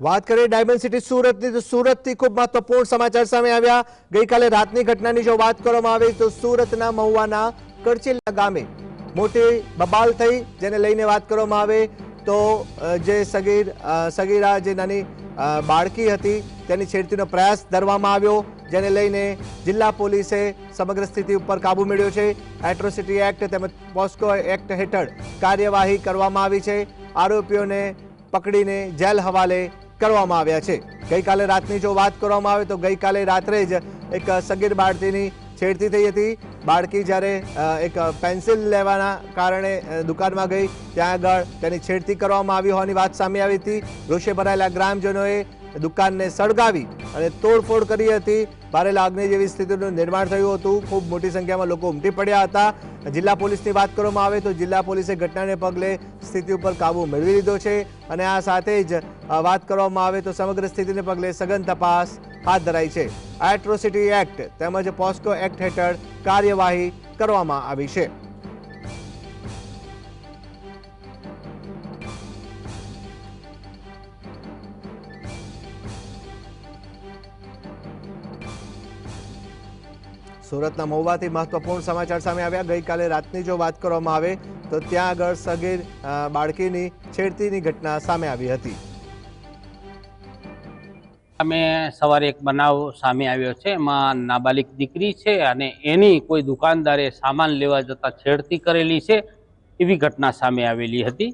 વાત કરીએ diamond city સુરતની, તો સુરતથી ખૂબ મહત્વપૂર્ણ સમાચાર સામે આવ્યા. ગઈકાલે રાતની ઘટનાની જો વાત કરવામાં આવે તો સુરતના મહુવાના કરચેલા ગામે મોટી બબાલ થઈ, જેને લઈને વાત કરવામાં આવે તો જે સગીર સગીરા જે નાની બાળકી હતી, તેની છેડતીનો પ્રયાસ ધરવામાં આવ્યો, જેને લઈને જિલ્લા પોલીસે સમગ્ર સ્થિતિ ઉપર કાબુ મેળવ્યો છે. એટ્રોસિટી એક્ટ તેમજ પોસ્કો એક્ટ હેઠળ કાર્યવાહી કરવામાં આવી છે. આરોપીઓને પકડીને જેલ હવાલે કરવામાં આવ્યા છે. ગઈકાલે રાતની જો વાત કરવામાં આવે તો ગઈકાલે રાત્રે જ એક સગીર બાળકીની છેડતી થઈ હતી. બાળકી જ્યારે એક પેન્સિલ લેવાના કારણે દુકાનમાં ગઈ. ત્યાં આગળ તેની છેડતી કરવામાં આવી હોવાની વાત સામે આવી હતી. રોષે ભરાયેલા ગ્રામજનોએ દુકાનને સળગાવી અને તોડફોડ કરી હતી. ભારે લાગણી જેવી સ્થિતિનું નિર્માણ થયું હતું. ખૂબ મોટી સંખ્યામાં લોકો ઉમટી પડ્યા હતા. જિલ્લા પોલીસની વાત કરવામાં આવે તો જિલ્લા પોલીસે ઘટનાને પગલે સ્થિતિ ઉપર કાબુ મેળવી લીધો છે અને આ સાથે જ વાત કરવામાં આવે તો સમગ્ર સ્થિતિને પગલે સઘન તપાસ હાથ ધરાઈ છે. એટ્રોસિટી એક્ટ તેમજ પોસ્કો એક્ટ હેઠળ કાર્યવાહી કરવામાં આવી છે. સુરતના મહુવાથી મહત્વપૂર્ણ સમાચાર સામે આવ્યા. ગઈકાલે રાતની જો વાત કરવામાં આવે, તો ત્યાં આગળ સગીર બાળકીની છેડતીની ઘટના સામે આવી હતી. અમે સવારે એક બનાવ સામે આવ્યો છે. એમાં નાબાલિક દીકરી છે અને એની કોઈ દુકાનદારે સામાન લેવા જતાં છેડતી કરેલી છે એવી ઘટના સામે આવેલી હતી.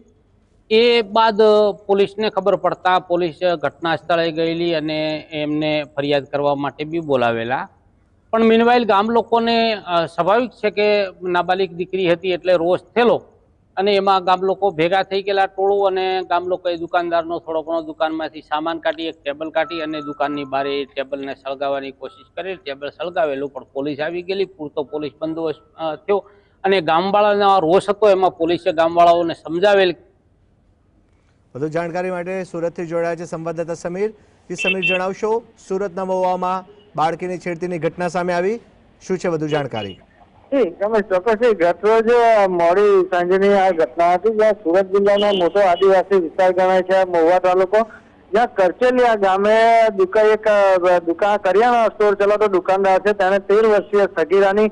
એ બાદ પોલીસને ખબર પડતા પોલીસ ઘટના સ્થળે ગયેલી અને એમને ફરિયાદ કરવા માટે બી બોલાવેલા. પણ મીનવાઇલ ગામ લોકોને સ્વાભાવિક છે કે નાબાલિક દીકરી હતી એટલે રોષ થયેલો. અને એમાં ગામ લોકો ભેગા થઈ ગયેલા ટોળું અને ગામ લોકોએ દુકાનદારનો થોડો ઘણો દુકાનમાંથી સામાન કાઢી, એક ટેબલ કાઢી અને દુકાનની બારે ટેબલને સળગાવવાની કોશિશ કરી, ટેબલ સળગાવેલું, પણ પોલીસ આવી ગયેલી. પૂરતો પોલીસ બંદોબસ્ત થયો. અને ગામવાળાનો રોષ હતો, એમાં પોલીસે ગામવાળાઓને સમજાવેલ. વધુ જાણકારી માટે સુરતથી જોડાયા છે સંવાદદાતા સમીર. સમીર, જણાવશો, સુરતના મહુવામાં બાળકીની છેડતીની ઘટના સામે આવી. શું છે વધુ જાણકારી? રમેશ ચોક્કસ ગતરોજ મોડી સાંજની આ ઘટના હતી જ્યાં સુરત જિલ્લાનો મોટો આદિવાસી વિસ્તાર ગણાય છે, મહુવા તાલુકો. જ્યાં કરચેલિયા ગામે દુકા એક દુકાન, કરિયાણા સ્ટોર ચલાવતો દુકાનદાર છે. તેણે તેર વર્ષીય સગીરાની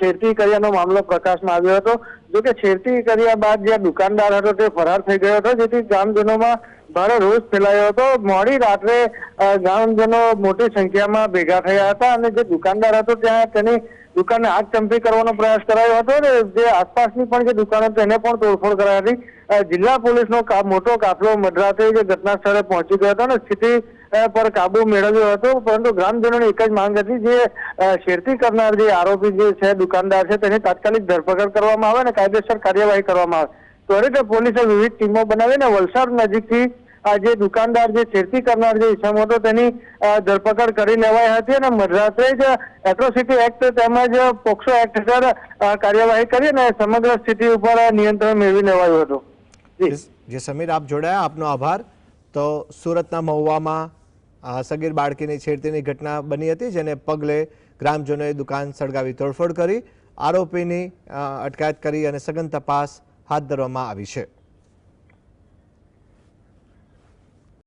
છેડતી કર્યાનો મામલો પ્રકાશમાં આવ્યો હતો. જો કે છેડતી કર્યા બાદ જે દુકાનદાર હતો તે ફરાર થઈ ગયો હતો, જેથી ગ્રામજનોમાં ભારે રોષ ફેલાયો હતો. મોડી રાત્રે ગ્રામજનો મોટી સંખ્યામાં ભેગા થયા હતા અને જે દુકાનદાર હતો ત્યાં તેની દુકાનને આગ ચંપી કરવાનો પ્રયાસ કરાયો હતો અને જે આસપાસની પણ જે દુકાનો તેને પણ તોડફોડ કરાઈ હતી. જિલ્લા પોલીસનો મોટો કાફલો મધરાતે જે ઘટના સ્થળે પહોંચી ગયો હતો અને સ્થિતિ પર કાબુ મેળવ્યો હતો. પરંતુ ગ્રામજનોની એક જ માંગ હતી જે શેરતી કરનાર જે આરોપી જે છે, દુકાનદાર છે, તેની તાત્કાલિક ધરપકડ કરવામાં આવે અને કાયદેસર કાર્યવાહી કરવામાં આવે. ત્વરિત પોલીસે વિવિધ ટીમો બનાવીને વલસાડ નજીકથી આ જે દુકાનદાર જે છેડતી કરનાર જે ઇસમ હતો તેની ધરપકડ કરી લેવાઈ હતી અને મધરાત્રે જ એટ્રોસિટી એક્ટ તેમજ પોક્સો એક્ટ હેઠળ કાર્યવાહી કરી અને સમગ્ર સ્થિતિ ઉપર નિયંત્રણ મેળવી લેવાયું હતું. જી. સમીર, આપ જોડાયા. આપનો આભાર. તો સુરતના મહુવામાં સગીર બાળકીની છેડતીની ઘટના બની હતી, જેને પગલે ગ્રામજનોએ દુકાન સળગાવી તોડફોડ કરી, આરોપીની અટકાયત કરી અને સઘન તપાસ હાથ ધરવામાં આવી છે.